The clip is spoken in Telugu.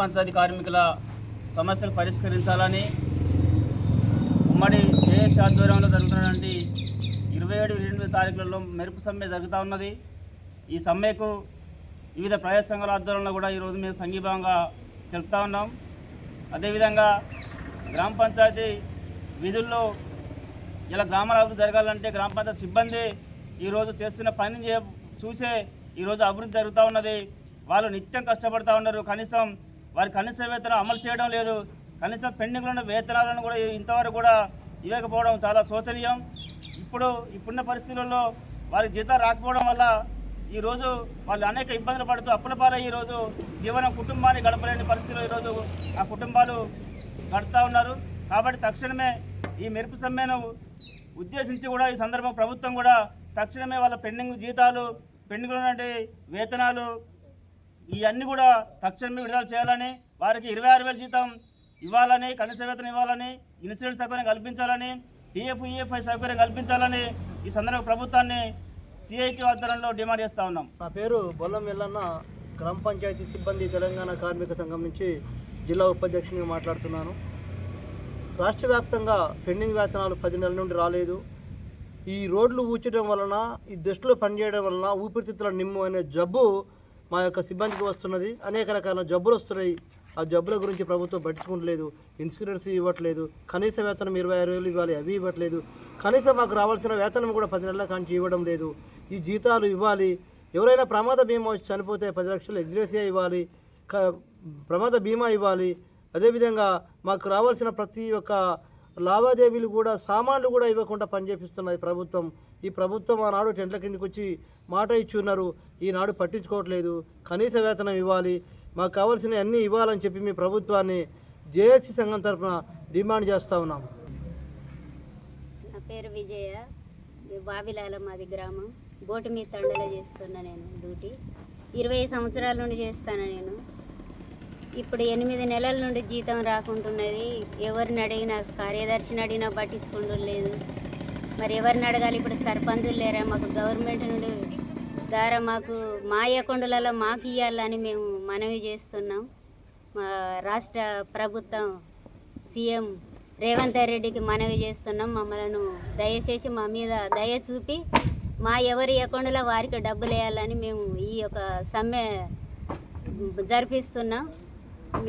పంచాయతీ కార్మికుల సమస్యలు పరిష్కరించాలని ఉమ్మడి జేఎస్ ఆధ్వర్యంలో జరుగుతున్నటువంటి ఇరవై ఏడు ఎనిమిది తారీఖులలో మెరుపు సమ్మె జరుగుతూ ఉన్నది. ఈ సమ్మెకు వివిధ ప్రజా సంఘాల ఆధ్వర్యంలో కూడా ఈరోజు మేము సంఘీభావంగా తెలుపుతా ఉన్నాం. అదేవిధంగా గ్రామ పంచాయతీ విధుల్లో ఇలా గ్రామాల అభివృద్ధి జరగాలంటే గ్రామ పంచాయతీ సిబ్బంది ఈరోజు చేస్తున్న పని చే చూసే ఈరోజు అభివృద్ధి జరుగుతూ ఉన్నది. వాళ్ళు నిత్యం కష్టపడుతూ ఉన్నారు. కనీసం వారి కనీస వేతనం అమలు చేయడం లేదు. కనీసం పెండింగ్లో ఉన్న వేతనాలను కూడా ఇంతవరకు కూడా ఇవ్వకపోవడం చాలా శోచనీయం. ఇప్పుడు ఇప్పుడున్న పరిస్థితుల్లో వారి జీతాలు రాకపోవడం వల్ల ఈరోజు వాళ్ళు అనేక ఇబ్బందులు పడుతూ అప్పుల పాలై ఈరోజు జీవనం కుటుంబాన్ని గడపలేని పరిస్థితిలో ఈరోజు ఆ కుటుంబాలు గడుతూ ఉన్నారు. కాబట్టి తక్షణమే ఈ మెరుపు సమ్మెను ఉద్దేశించి కూడా ఈ సందర్భం ప్రభుత్వం కూడా తక్షణమే వాళ్ళ పెండింగ్ జీతాలు పెండింగ్లో ఉన్నటువంటి వేతనాలు ఇవన్నీ కూడా తక్షణమే విడుదల చేయాలని వారికి ఇరవై ఆరు వేల జీతం ఇవ్వాలని కనీస వేతనం ఇవ్వాలని ఇన్సూరెన్స్ సౌకర్యం కల్పించాలని పిఎఫ్ ఈఎఫ్ఐ సౌకర్యం కల్పించాలని ఈ సందర్భ ప్రభుత్వాన్ని సిఐటి ఆధ్వర్యంలో డిమాండ్ చేస్తూ ఉన్నాం. నా పేరు బొల్లం ఎల్లన్న గ్రామ పంచాయతీ సిబ్బంది తెలంగాణ కార్మిక సంఘం నుంచి జిల్లా ఉపాధ్యక్షునిగా మాట్లాడుతున్నాను. రాష్ట్ర వ్యాప్తంగా పెండింగ్ వేతనాలు పది నెలల నుండి రాలేదు. ఈ రోడ్లు ఊచడం వలన ఈ దృష్టిలో పనిచేయడం వలన ఊపిరితిత్తుల నిమ్ము అనే జబ్బు మా యొక్క సిబ్బందికి వస్తున్నది. అనేక రకాల జబ్బులు వస్తున్నాయి. ఆ జబ్బుల గురించి ప్రభుత్వం పట్టించుకోవట్లేదు ఇన్సూరెన్స్ ఇవ్వట్లేదు. కనీస వేతనం ఇరవై ఆరు వేలు ఇవ్వాలి అవి ఇవ్వట్లేదు. కనీసం మాకు రావాల్సిన వేతనం కూడా పది నెలల కాంచి ఇవ్వడం లేదు. ఈ జీతాలు ఇవ్వాలి. ఎవరైనా ప్రమాద బీమా వచ్చి చనిపోతే పది లక్షలు ఎగ్జిరేసియా ఇవ్వాలి. క ప్రమాద బీమా ఇవ్వాలి. అదేవిధంగా మాకు రావాల్సిన ప్రతి ఒక్క లావాదేవీలు కూడా సామాన్లు కూడా ఇవ్వకుండా పనిచేపిస్తున్నది ప్రభుత్వం. ఈ ప్రభుత్వం ఆనాడు టెంట్ల కిందకి వచ్చి మాట ఇచ్చి ఉన్నారు. ఈనాడు పట్టించుకోవట్లేదు. కనీస వేతనం ఇవ్వాలి. మాకు కావాల్సిన అన్నీ ఇవ్వాలని చెప్పి మీ ప్రభుత్వాన్ని జేఏసీ సంఘం తరఫున డిమాండ్ చేస్తూ ఉన్నాం. నా పేరు విజయ. ఇది బావిలాల మాది గ్రామం. బోటు మీద తండలో చేస్తున్నా నేను డ్యూటీ. ఇరవై సంవత్సరాల నుండి చేస్తాను నేను. ఇప్పుడు ఎనిమిది నెలల నుండి జీతం రాకుంటున్నది. ఎవరిని అడిగినా కార్యదర్శిని అడిగినా పట్టించుకుంటూ లేదు. మరి ఎవరిని అడగాలి? ఇప్పుడు సర్పంచులు లేరా? మాకు గవర్నమెంట్ నుండి ద్వారా మాకు మా అకౌంట్లలో మాకు ఇవ్వాలని మేము మనవి చేస్తున్నాం. మా రాష్ట్ర ప్రభుత్వం సీఎం రేవంత్ రెడ్డికి మనవి చేస్తున్నాం. మమ్మల్ని దయచేసి మా మీద దయ చూపి మా ఎవరి అకౌంట్లో వారికి డబ్బులు వేయాలని మేము ఈ యొక్క సమ్మె జరిపిస్తున్నాం. Gracias.